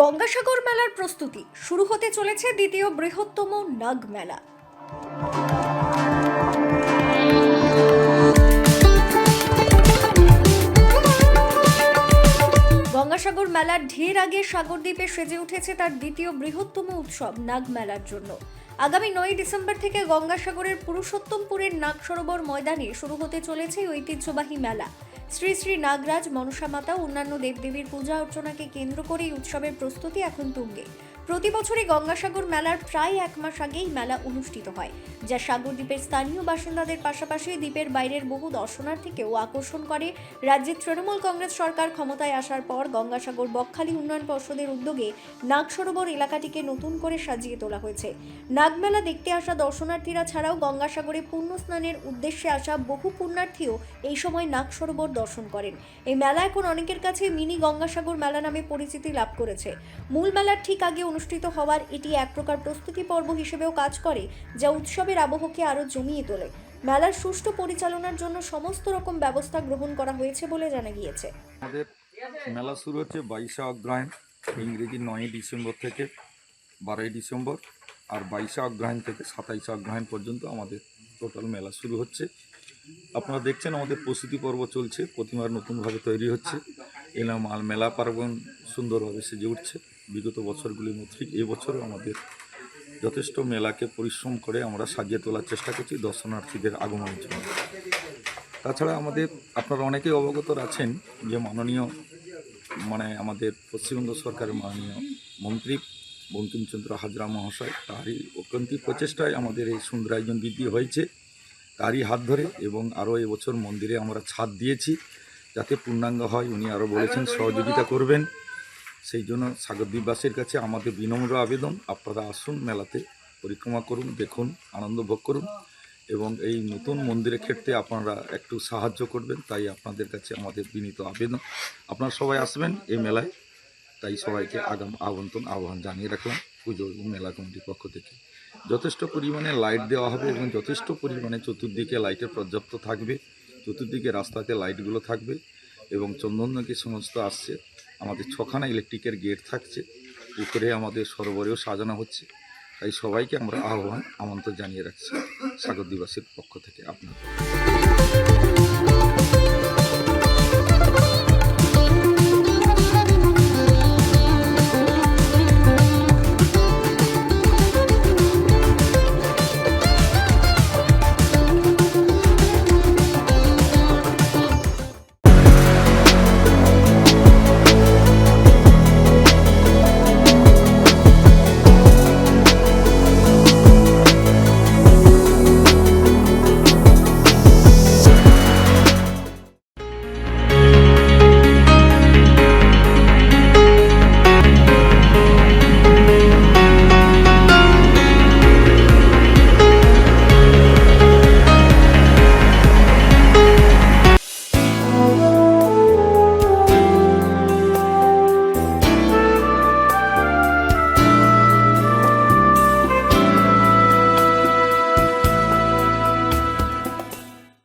গঙ্গাসাগর মেলার প্রস্তুতি শুরু হতে চলেছে দ্বিতীয় বৃহত্তম নাগ মেলা। গঙ্গাসাগর মেলার ঢের আগে সাগরদ্বীপে সেজে উঠেছে তার দ্বিতীয় বৃহত্তম উৎসব, নাগ মেলার জন্য। আগামী নয় ডিসেম্বর থেকে গঙ্গাসাগরের পুরুষোত্তমপুরের নাগ সরোবর ময়দানে শুরু হতে চলেছে ঐতিহ্যবাহী মেলা। শ্রী শ্রী নাগরাজ, মনসা মাতা, অন্যান্য দেবদেবীর পূজা অর্চনাকে কেন্দ্র করে এই উৎসবের প্রস্তুতি এখন তুঙ্গে। প্রতি বছরই গঙ্গাসাগর মেলার প্রায় এক মাস আগেই মেলা অনুষ্ঠিত হয়, যা সাগর দ্বীপের স্থানীয় বাসিন্দাদের পাশাপাশি দ্বীপের বাইরের বহু দর্শনার্থীকেও আকর্ষণ করে। রাজ্যের তৃণমূল কংগ্রেস সরকার ক্ষমতায় আসার পর গঙ্গাসাগর বকখালি উন্নয়ন পর্ষদের উদ্যোগে নাগ সরোবর এলাকাটিকে নতুন করে সাজিয়ে তোলা হয়েছে। নাগমেলা দেখতে আসা দর্শনার্থীরা ছাড়াও গঙ্গাসাগরে পূর্ণ স্নানের উদ্দেশ্যে আসা বহু পুণ্যার্থীও এই সময় নাগ সরোবর দর্শন করেন। এই মেলা এখন অনেকের কাছে মিনি গঙ্গাসাগর মেলা নামে পরিচিতি লাভ করেছে। মূল মেলার ঠিক আগে অনুষ্ঠিত হওয়ার এটি এক প্রকার প্রস্তুতি পর্ব হিসেবেও কাজ করে, যা উৎসবের আবহকে আরও জমিয়ে তোলে। মেলার সুষ্ঠু পরিচালনার জন্য সমস্ত রকম ব্যবস্থা গ্রহণ করা হয়েছে বলে জানা গিয়েছে। আমাদের মেলা শুরু হচ্ছে বাইশে অগ্রহায়ণ, ইংরেজি নয়ই ডিসেম্বর থেকে বারোই ডিসেম্বর আর বাইশে অগ্রহায়ণ থেকে সাতাইশে অগ্রহায়ণ পর্যন্ত আমাদের টোটাল মেলা শুরু হচ্ছে। আপনারা দেখছেন আমাদের প্রস্তুতি পর্ব চলছে, প্রতিমার নতুনভাবে তৈরি হচ্ছে। এলাম মাল মেলা পার্বণ সুন্দরভাবে সেজে উঠছে। বিগত বছরগুলির মধ্যে এবছরও আমাদের যথেষ্ট মেলাকে পরিশ্রম করে আমরা সাজিয়ে তোলার চেষ্টা করছি দর্শনার্থীদের আগমনের জন্য। তাছাড়া আমাদের, আপনারা অনেকেই অবগত আছেন যে মাননীয় মানে আমাদের পশ্চিমবঙ্গ সরকারের মাননীয় মন্ত্রী বঙ্কিমচন্দ্র হাজরা মহাশয়, তারই অত্যন্তিক প্রচেষ্টায় আমাদের এই সুন্দর আয়োজন বৃদ্ধি হয়েছে। তারই হাত ধরে এবং আরও এবছর মন্দিরে আমরা ছাদ দিয়েছি যাতে পূর্ণাঙ্গ হয়। উনি আরও বলেছেন, সহযোগিতা করবেন। সেই জন্য সাগরদ্বীপবাসীর কাছে আমাদের বিনম্র আবেদন। আপনারা আসুন মেলাতে, পরিক্রমা করুন, দেখুন, আনন্দ ভোগ করুন এবং এই নতুন মন্দিরের ক্ষেত্রে আপনারা একটু সাহায্য করবেন, তাই আপনাদের কাছে আমাদের বিনীত আবেদন। আপনারা সবাই আসবেন এই মেলায়, তাই সবাইকে আগাম, আমন্ত্রণ, আহ্বান জানিয়ে রাখলাম পুজো এবং মেলা কমিটির পক্ষ থেকে। যথেষ্ট পরিমাণে লাইট দেওয়া হবে এবং যথেষ্ট পরিমাণে চতুর্দিকে লাইটের পর্যাপ্ত থাকবে, চতুর্দিকে রাস্তাতে লাইটগুলো থাকবে এবং চন্দননকে সমস্ত আসছে। আমাদের ছখানা ইলেকট্রিকের গেট থাকছে, উপরে আমাদের সরোবরেও সাজানো হচ্ছে। তাই সবাইকে আমরা আহ্বান, আমন্ত্রণ জানিয়ে রাখছি সাগর দিবসের পক্ষ থেকে আপনাদের।